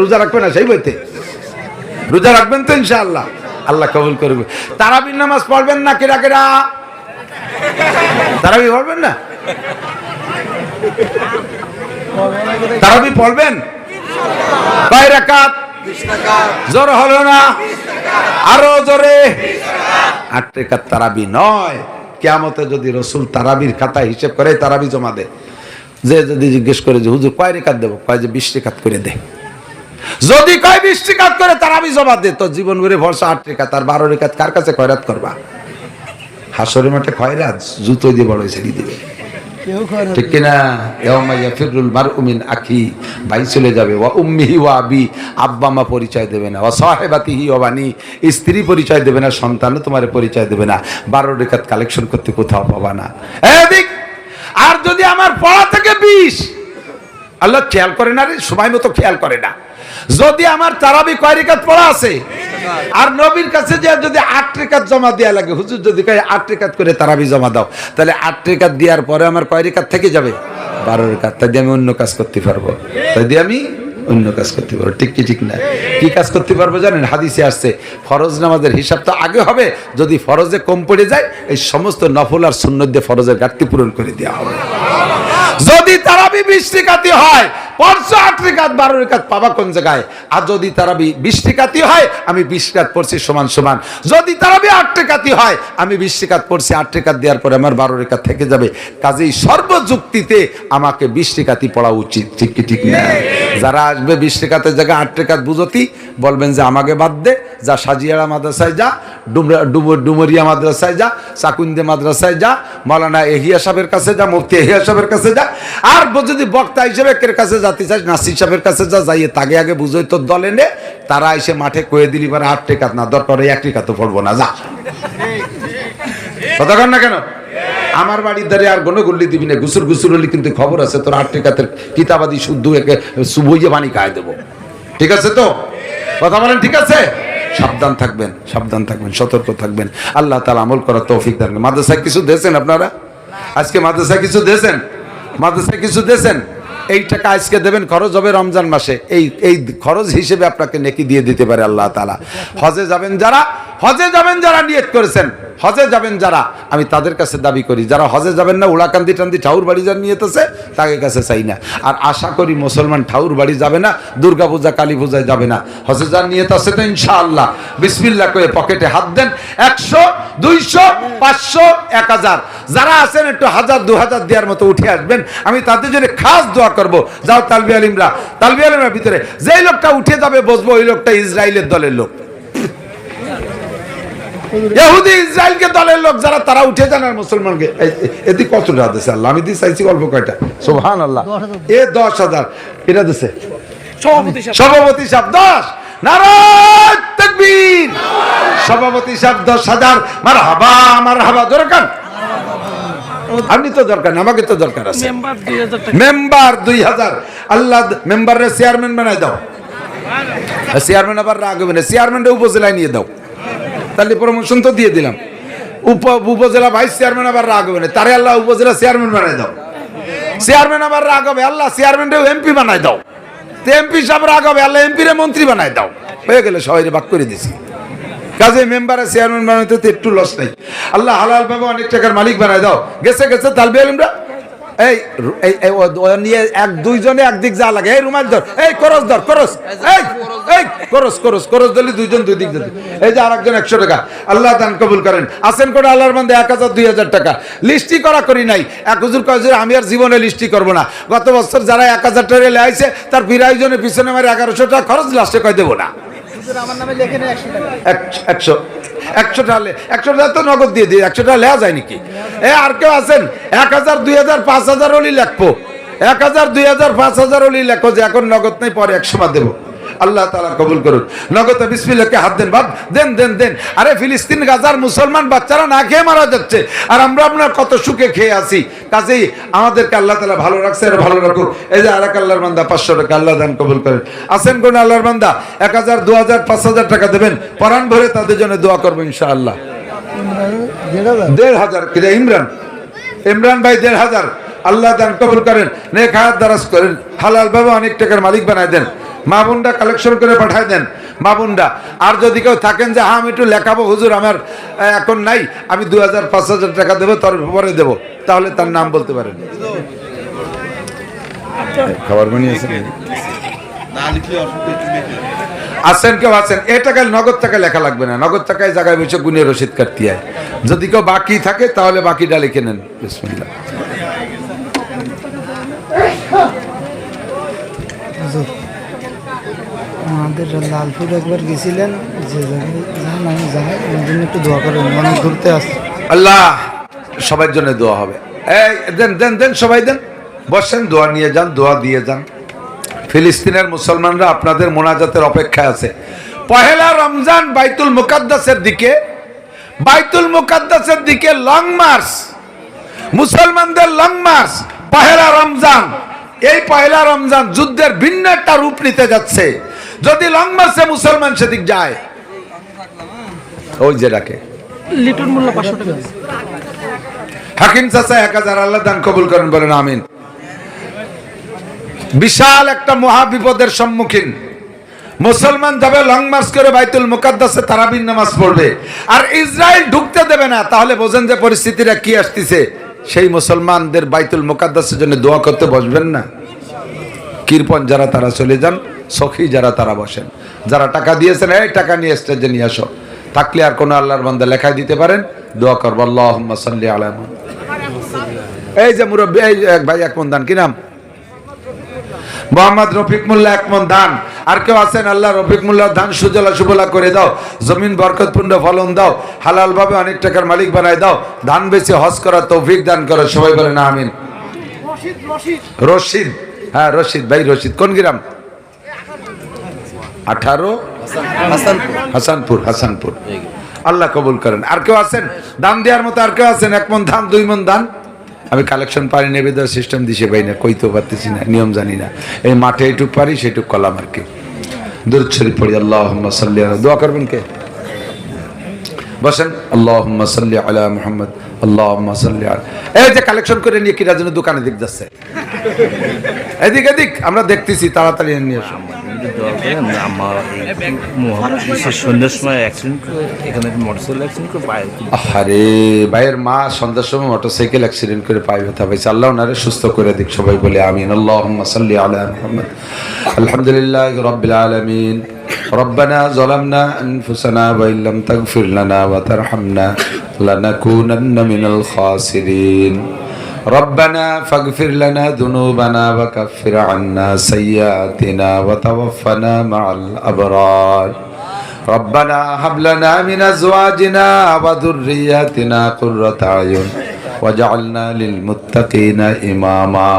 রোজা রাখবে না, সেই বইতে। রোজা রাখবেন তো আল্লাহ কবুল করবে নামাজ পড়বেন না কেরা কেরা তারাবি পড়বেন না? তারাবি পড়বেন? জোর হলো না? আরও জোরে। তারাবি নয়। কেয়ামতে যদি রসুল তারাবির খাতা হিসেব করে, তারাবি জমা দে যে যদি জিজ্ঞেস করে যে, হুজুর, কয় রেখাত দেবো? কয় যে, বিশ রেখাত করে দে। যদি কয় বিশ রেখাত করে তারাবি জমা দে তো জীবন ঘুরে ভরসা আট রেখাত আর বারো রেখাত কার কাছে খয়রাত করবা? হাসরে মাঠে খয়রাত জুতো দিয়ে বড় ছেড়ে দিবে ঠিক কিনা? মারউ আখি ভাই চলে যাবে। ওয়া উম্মিহি ওয়া আবি আব্বা মা পরিচয় দেবে না। ওয়া সাহেবাতিহি ওয়া বানি স্ত্রী পরিচয় দেবে না সন্তানও তোমার পরিচয় দেবে না। বারো রেখাত কালেকশন করতে কোথাও পাবা না। এদিক আর যদি আমার পড়া থেকে বিষ আল্লাহ খেয়াল করে না রে সময় মতো খেয়াল করে না। যদি আমার তারাবি কয় রেখাত পড়া আছে? আর নবীর কাছে যে যদি আট রেখাত জমা দেওয়া লাগে, হুজুর যদি কয় আট রেখাত করে তারাবি জমা দাও, তাহলে আট রেখাত দেওয়ার পরে আমার কয় রেখাত থেকে যাবে? বারো রেখাত। তাই দিয়ে আমি অন্য কাজ করতে পারব। তাই দিয়ে আমি অন্য কাজ করতে পারব। ঠিক কি, ঠিক না? কি কাজ করতে পারব জানেন? হাদিসে আসছে, ফরজ নামাজের হিসাব তো আগে হবে, যদি ফরজে কম পড়ে যায়, এই সমস্ত নফল আর সুন্নত দিয়ে ফরজের ঘাটতি পূরণ করে দেওয়া হবে। যদি তারাবি বিশ টিকাতি হয় পড়ছো আট রেখাত বারো রেখাত পাবা কোন জায়গায়? আর যদি তারাবি বিশ টিকাতি হয়, আমি বিশ রেখাত পড়ছি সমান সমান। যদি তারাবি আট রেখাতি হয়, আমি বিশ রেখাত পড়ছি আট রেখাত দেওয়ার পরে আমার বারো রেখাত থেকে যাবে। কাজেই সর্বযুক্তিতে আমাকে বিশ রেখাতি পড়া উচিত। ঠিক ঠিক না? যারা আসবে বিশ রেখাতের জায়গায় আট রেখাত বুঝতি বলবেন যে আমাকে বাদ দে যা সাজিয়াড়া মাদ্রাসায় যা ডুমরা ডুমর ডুমরিয়া মাদ্রাসায় যা চাকুন্দে মাদ্রাসায় যা মৌলানা এহিয়া সাহেবের কাছে যা মুফতি এহিয়া সাহেবের কাছে যা আর যদি বক্তা হিসেবে কের কাছে যাতে চাস নাসির সাহেবের কাছে যা যাইয়ে তাকে আগে বুঝোই তোর দলে নে তারা এসে মাঠে কয়ে দিলি পারে আট টেকাত না দরকার এক টেকা তো পড়ব না যা। কতক্ষণ না কেন? আমার বাড়ির ধারে আর গনে দিবি না, গুসুর গুসুর হলে কিন্তু খবর আছে, তোর আট টেকাতের কিতাবাদি শুদ্ধ একে সুবইয়ে পানি খায় দেবো। ঠিক আছে তো? কথা বলেন, ঠিক আছে? সাবধান থাকবেন সাবধান থাকবেন, সতর্ক থাকবেন। আল্লাহ তালা আমল করার তৌফিক করুন। মাদ্রাসায় কিছু দিয়েছেন আপনারা? আজকে মাদ্রাসায় কিছু দিয়েছেন? মাদ্রাসায় কিছু দিয়েছেন? এই টাকা আজকে দেবেন, খরচ হবে রমজান মাসে। এই এই খরচ হিসেবে আপনাকে নেকি দিয়ে দিতে পারে আল্লাহ তালা হজে যাবেন যারা? হজে যাবেন যারা নিয়ত করেছেন, হজে যাবেন যারা, আমি তাদের কাছে দাবি করি, যারা হজে যাবেন না, উড়াকান্দি টান্দি ঠাউর বাড়ি যার নিয়ত আছে তাকে কাছে চাই না। আর আশা করি মুসলমান ঠাউর বাড়ি যাবে না, দুর্গা পূজা, কালী পূজায় যাবে না। হজে যার নিয়ত আছে তো ইনশাআল্লাহ। বিসমিল্লা করে পকেটে হাত দেন, একশো, দুইশো, পাঁচশো, এক হাজার। যারা আছেন একটু হাজার, দু হাজার দেওয়ার মতো উঠে আসবেন, আমি তাদের জন্য খাস দোয়া করব। যাও তালবি আলিমরা তালবি আলিমের ভিতরে, যেই লোকটা উঠে যাবে, বসবো, ওই লোকটা ইসরায়েলের দলের লোক। ইহুদি ইসরায়েলকে দলের লোক যারা তারা উঠে যান আর মুসলমানকে। এদিক কত টাকা দিছে আল্লাহ? আমি দিয়ে চাইছি অল্প কয়টা? সোহান আল্লাহ এ দশ হাজার। এটা দিছে। সভাপতি সাহেব। দশ। তাকবীর। সভাপতি সাহেব দশ হাজার। মার হাবা হাবা দরকার? আপনি তো দরকার আমাকে তো দরকার আছে। মেম্বার দুই হাজার আল্লাহ মেম্বারের চেয়ারম্যান বানাই দাও। চেয়ারম্যান আবার রাগ হবে না চেয়ারম্যানটা উপজেলায় নিয়ে দাও। তাহলে প্রমোশন তো দিয়ে দিলাম। উপ উপজেলা ভাইস চেয়ারম্যান আবার রাগ হবে না। তারে আল্লাহ উপজেলা চেয়ারম্যান বানাই দাও। চেয়ারম্যান আবার রাগ হবে, আল্লাহ চেয়ারম্যানটাও এমপি বানাই দাও। এমপি সাহেব রাগ হবে, আল্লাহ এমপি রে মন্ত্রী বানাই দাও। হয়ে গেলে সবাই ভাগ করে দিছি। কাজে মেম্বারে চেয়ারম্যান বানাইতে তো একটু লস নাই। আল্লাহ হালাল ভাবে অনেক টাকার মালিক বানাই দাও। গেছে গেছে তালবি আলিমরা। এই নিয়ে এক, দুইজনে একদিক যা লাগে। এই রুমাল ধর, এই করস ধর করস এই দুইজন দুই দিক এই যে একশো টাকা। আল্লাহ দান কবুল করেন। আসেন করে আল্লাহর মধ্যে এক হাজার দুই হাজার টাকা। লিস্টি করা করি নাই। এক হুজুর কয় আমি আর জীবনে লিস্টি করব না। গত বছর যারা এক হাজার টাকা লেয়াইছে তার বিরাই জনের পিছনে আমার এগারোশো টাকা খরচ লাস্টে কয় দেবো না? একশো টাকা। একশো টাকা একশো টাকা তো নগদ দিয়ে দিই একশো টাকা লেয়া যায় নাকি? এ আর কেউ আছেন? এক হাজার দুই হাজার পাঁচ হাজার হলি লেখবো। এক হাজার দুই হাজার পাঁচ হাজার হলি লেখো যে এখন নগদ নেই পরে একশো দেবো। আল্লাহ তালা কবুল করুন নগদে বিসমিল্লাহকে হাত দেন বাদ দেন দেন দেন। আরে ফিলিস্তিন, গাজার মুসলমান বাচ্চারা না খেয়ে মারা যাচ্ছে। আর আমরা আপনার কত সুখে খেয়ে আছি। কাজেই আমাদেরকে আল্লাহ তালা ভালো রাখছে আর ভালো রাখুক। এই যে আর এক আল্লাহর বান্দা, পাঁচশো টাকা আল্লাহ দান, কবুল করেন। আসেন কোন আল্লাহর বান্দা? এক হাজার, দু হাজার, পাঁচ হাজার টাকা দেবেন। পরাণ ভরে তাদের জন্য দোয়া করব, ইনশাআল্লাহ। দেড় হাজার কিরে ইমরান? ইমরান ভাই, দেড় হাজার। আল্লাহ দান, কবুল করেন। নেক হায়াত দারাজ করেন। হালাল ভাবে অনেক টাকার মালিক বানায় দেন। মা বোনটা কালেকশন করে পাঠায় দেন মা বোনটা আর যদি কেউ থাকেন যে হ্যাঁ আমি একটু লেখাবো হুজুর আমার এখন নাই আমি দু হাজার পাঁচ হাজার টাকা দেবো তার পরে দেবো। তাহলে তার নাম বলতে পারেন। খাবার বানিয়েছেন আছেন কেউ আছেন এ টাকায় নগদ টাকায় লেখা লাগবে না। নগদ টাকায় জায়গায় বসে গুনে রসিদ কাটতে হয়। যদি কেউ বাকি থাকে তাহলে বাকিটা লিখে নেন। বিসমিল্লাহ। আমাদের লালপুর একবার গেছিলেন, যে যান, আমি যাই আমার জন্য একটু দোয়া করেন অনেক ঘুরতে আসছি। আল্লাহ সবার জন্য দোয়া হবে। এই, দেন দেন দেন, সবাই দেন। বসেন, দোয়া নিয়ে যান, দোয়া দিয়ে যান। ফিলিস্তিনের মুসলমানরা আপনাদের মোনাজাতের অপেক্ষায় আছে। পহেলা রমজান বাইতুল মুকাদ্দাসের দিকে, বাইতুল মুকাদ্দাসের দিকে লং মার্চ। মুসলমানদের লং মার্চ, পহেলা রমজান। এই পহেলা রমজান যুদ্ধের ভিন্ন একটা রূপ নিতে যাচ্ছে। যদি লং মার্চে মুসলমান সেদিক যায় ওই যে ডাকে। লিটন মূল্য পাঁচশো টাকা। হাকিম চাচা এক হাজার আল্লাহ দান কবুল করেন বলেন আমিন। বিশাল একটা মহা বিপদের সম্মুখীন। মুসলমান যাবে লং মার্চ করে বাইতুল মুকাদ্দাসে তারাবিন নামাজ পড়বে। আর ইসরায়েল ঢুকতে দেবে না তাহলে বোঝেন যে পরিস্থিতিটা কি আসতেছে। সেই মুসলমানদের বাইতুল মুকাদ্দাসের জন্য দোয়া করতে বসবেন না। কৃপন যারা তারা চলে যান। সখী যারা তারা বসেন। যারা টাকা দিয়েছেন এই টাকা নিয়ে স্টেজে নিয়ে আসো। থাকলে আর কোনো আল্লাহর বান্দা লেখায় দিতে পারেন। দোয়া করব আল্লাহ সাল্লি আলা মুহাম্মদ। এই যে মুরব্বী এই এক ভাই এক মন দান কি নাম? মোহাম্মদ রফিক মোল্লা এক মন ধান আর কেউ আছেন? আল্লাহ রফিক মোল্লা ধান সুজলা সুবলা করে দাও। জমিন বরকতপূর্ণ ফলন দাও। হালাল ভাবে অনেক টাকার মালিক বানায় দাও। ধান বেশি হজ করা তৌফিক দান করো। সবাই বলে না আমিন রশিদ হ্যাঁ রশিদ ভাই রশিদ। কোন গ্রাম? আঠারো? হাসানপুর হাসানপুর। আল্লাহ কবুল করেন। আর কেউ আছেন? দান দেওয়ার মতো আর কেউ আছেন? এক মন ধান দুই মন দান আমি কালেকশন পারি নেবে দেওয়ার সিস্টেম দিছে পাই না, কইতেও পারতেছি না, নিয়ম জানি না। এই মাঠে এইটুক পারি সেটুক কলাম আর কি। দূর শরীফ পড়ি আল্লাহ সাল্লি আলা দোয়া করবেন কে? বসেন। আল্লাহ সাল্লি আলা মুহাম্মদ আল্লাহ সাল্লি এই যে কালেকশন করে নিয়ে কিরা যেন দোকানে দিক যাচ্ছে। এদিক এদিক, আমরা দেখতেছি, তাড়াতাড়ি নিয়ে আসুন দোয়া করেন আমার এই মোহাম্মদ বিশ্বের সন্ধ্যার সময় অ্যাক্সিডেন্ট করে এখানে মোটরসাইকেল অ্যাক্সিডেন্ট করে পায়ে খুব আরে ভাইয়ের মা সন্ধ্যার সময় মোটরসাইকেল অ্যাক্সিডেন্ট করে পায়ে ব্যথা পাইছে আল্লাহ ওনারে সুস্থ করে দিক সবাই বলে আমিন আল্লাহুম্মা সাল্লি আলা মুহাম্মদ আলহামদুলিল্লাহ রাব্বিল আলামিন ربنا ظلمنا أنفسنا وإن لم تغفر لنا وترحمنا لنكونن من الخاسرين ربنا فاغفر لنا ذنوبنا وكفر عنا سيئاتنا وتوفنا مع الأبرار ربنا هب لنا من ازواجنا وذرياتنا قرة اعين واجعلنا للمتقين اماما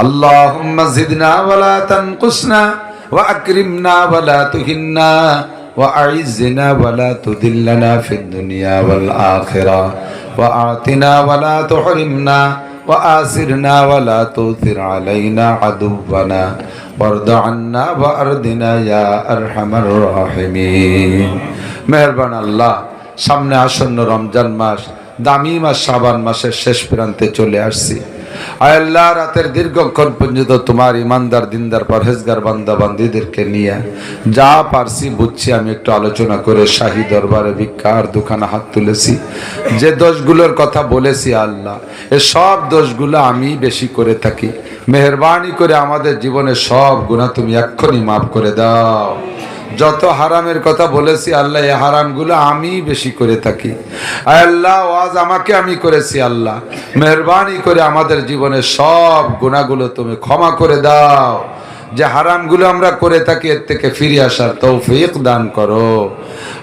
اللهم زدنا ولا تنقصنا واكرمنا ولا تهنا واعزنا ولا تذلنا في الدنيا والاخره واعطنا ولا تحرمنا وآسرنا ولا تؤثر علينا عدونا وارض عنا وأرضنا يا أرحم الراحمين মেহরবান আল্লাহ সামনে আসন্ন রমজান মাস দামি মাস সাবান মাসের শেষ প্রান্তে চলে আসছি আয় আল্লাহ, রাতের দীর্ঘক্ষণ পর্যন্ত তোমার ইমানদার, দিনদার, পরহেজগার, বান্দা, বান্দিদেরকে নিয়ে যা পারছি বুঝছি, আমি একটু আলোচনা করে শাহী দরবারে ভিক্ষার দোকানে হাত তুলেছি। যে দোষগুলোর কথা বলেছি আল্লাহ, এ সব দোষগুলো আমি বেশি করে থাকি। মেহরবানি করে আমাদের জীবনে সব গুণা তুমি এক্ষুনি মাফ করে দাও। যত হারামের কথা বলেছি আল্লাহ, এই হারামগুলো আমি বেশি করে থাকি। আল্লাহ, ওয়াজ আমাকে আমি করেছি আল্লাহ। মেহরবানি করে আমাদের জীবনে সব গুণাগুলো তুমি ক্ষমা করে দাও। যে হারামগুলো আমরা করে থাকি, এর থেকে ফিরে আসার তৌফিক দান করো।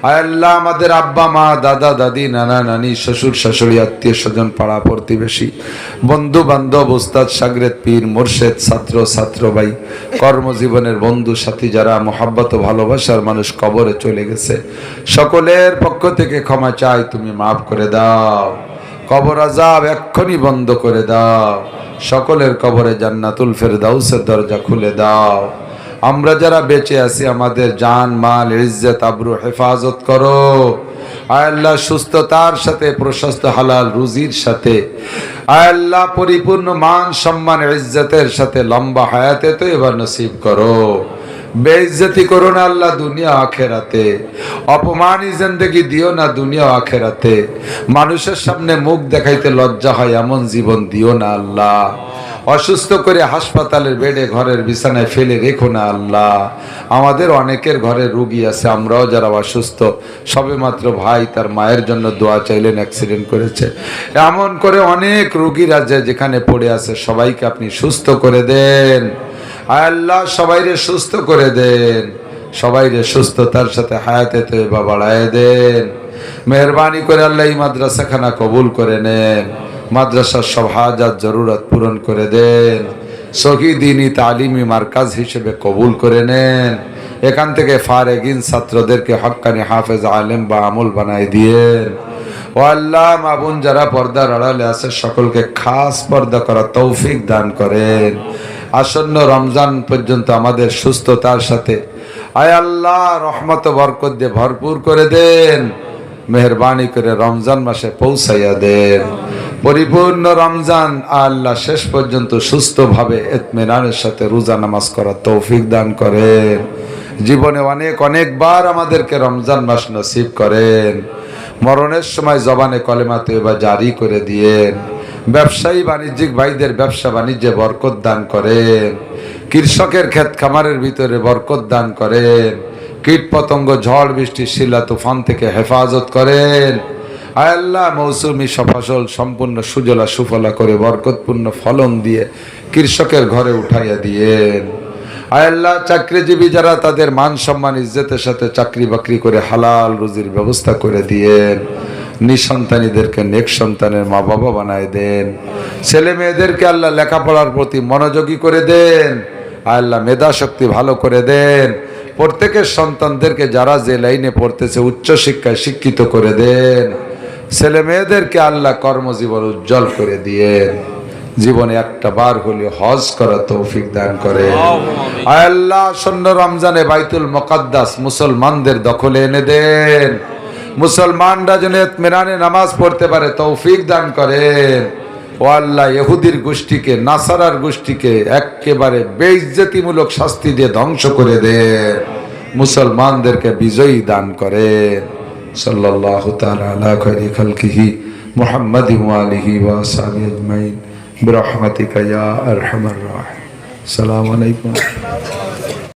আল্লাহ, আমাদের আব্বা, মা, দাদা, দাদি, নানা, নানি, শ্বশুর, শাশুড়ি, আত্মীয় স্বজন, পাড়া প্রতিবেশী, বন্ধু, বান্ধব, ওস্তাদ, সাগরেদ, পীর, মোর্শেদ, ছাত্র ছাত্র ভাই, কর্মজীবনের বন্ধু, সাথী যারা মোহাব্বত ভালোবাসার মানুষ কবরে চলে গেছে, সকলের পক্ষ থেকে ক্ষমা চাই, তুমি মাফ করে দাও। কবর আজাব এক্ষুনি বন্ধ করে দাও। সকলের কবরে জান্নাতুল ফেরদাউসের দরজা খুলে দাও। আমরা যারা বেঁচে আছি, আমাদের জান, মাল, ইজ্জত, আবরু, হেফাজত করো। আয় আল্লাহ, সুস্থতার সাথে, প্রশস্ত হালাল রুজির সাথে। আয় আল্লাহ, পরিপূর্ণ মান, সম্মান, ইজ্জতের সাথে লম্বা হায়াতে তো এবার নসিব করো। বেইজ্জতি করো না আল্লাহ দুনিয়া আখেরাতে। অপমানই জিন্দেগি দিও না দুনিয়া আখেরাতে। মানুষের সামনে মুখ দেখাইতে লজ্জা হয়, এমন জীবন দিও না আল্লাহ। অসুস্থ করে হাসপাতালের বেডে ঘরের বিছানায় ফেলে রেখো না আল্লাহ। আমাদের অনেকের ঘরে রুগী আছে, আমরাও যারা অসুস্থ, সবে মাত্র ভাই তার মায়ের জন্য দোয়া চাইলেন অ্যাক্সিডেন্ট করেছে। এমন করে অনেক রুগীরা যে যেখানে পড়ে আছে, সবাইকে আপনি সুস্থ করে দেন। আল্লাহ, সবাইরে সুস্থ করে দেন। সবাইরে সুস্থতার সাথে হায়াতে বাড়ায় দেন। মেহরবানি করে আল্লাহ এই মাদ্রাসাখানা কবুল করে নেন। মাদ্রাসার সব হাজার জরুরত পূরণ করে দেন। সহি দিনই তালিমি মার্কাজ হিসেবে কবুল করে নেন। এখান থেকে ফারেগিন ছাত্রদেরকে হক্কানি হাফেজ, আলেম বা আমল বানায় দিয়েন। ও আল্লাহ মাবুন যারা পর্দার আড়ালে আছে, সকলকে খাস পর্দা করা তৌফিক দান করেন। আসন্ন রমজান পর্যন্ত আমাদের সুস্থতার সাথে। আয় আল্লাহ, রহমত বরকত দিয়ে ভরপুর করে দেন। মেহরবানি করে রমজান মাসে পৌঁছাইয়া দেন। পরিপূর্ণ রমজান আল্লাহ শেষ পর্যন্ত সুস্থভাবে এতমেনানের সাথে রোজা নামাজ করা তৌফিক দান করেন। জীবনে অনেক, অনেকবার আমাদেরকে রমজান মাস নসিব করেন। মরণের সময় জবানে কলেমাতে তৈবা জারি করে দিয়েন। ব্যবসায়ী বাণিজ্যিক ভাইদের ব্যবসা বাণিজ্যে বরকত দান করেন। কৃষকের ক্ষেত খামারের ভিতরে বরকত দান করেন। কীট পতঙ্গ, ঝড়, বৃষ্টি, শিলা, তুফান থেকে হেফাজত করেন। আয় আল্লাহ, মৌসুমি ফসল সম্পূর্ণ সুজলা সুফলা করে বরকতপূর্ণ ফলন দিয়ে কৃষকের ঘরে উঠাইয়া দিয়েন। আয় আল্লাহ, চাকরিজীবী যারা তাদের মান সম্মান, ইজ্জতের সাথে চাকরি বাকরি করে হালাল রুজির ব্যবস্থা করে দিয়েন। নিঃসন্তানীদেরকে নেক সন্তানের মা বাবা বানায় দেন। ছেলে মেয়েদেরকে আল্লাহ লেখাপড়ার প্রতি মনোযোগী করে দেন। আল্লাহ মেধা শক্তি ভালো করে দেন। প্রত্যেকের সন্তানদেরকে যারা যে লাইনে পড়তেছে উচ্চ শিক্ষায় শিক্ষিত করে দেন। ছেলে মেয়েদেরকে আল্লাহ কর্মজীবন উজ্জ্বল করে দিয়েন। জীবনে একটা বার হলে হজ করা তৌফিক দান করে আল্লাহ সন্ন রমজানে বাইতুল মোকাদ্দাস মুসলমানদের দখলে এনে দেন। মুসলমানরা যেন মেরানে নামাজ পড়তে পারে, তৌফিক দান করেন। ও আল্লাহ, ইহুদির গোষ্ঠীকে, নাসারার গোষ্ঠীকে একেবারে বেইজ্জতিমূলক শাস্তি দিয়ে ধ্বংস করে দেন মুসলমানদেরকে বিজয়ী দান করেন। সাল্লাল্লাহু তাআলা আলা খায়রি খালকিহি মুহাম্মাদি আলিহি ওয়া আজমাইন। আসসালামু আলাইকুম।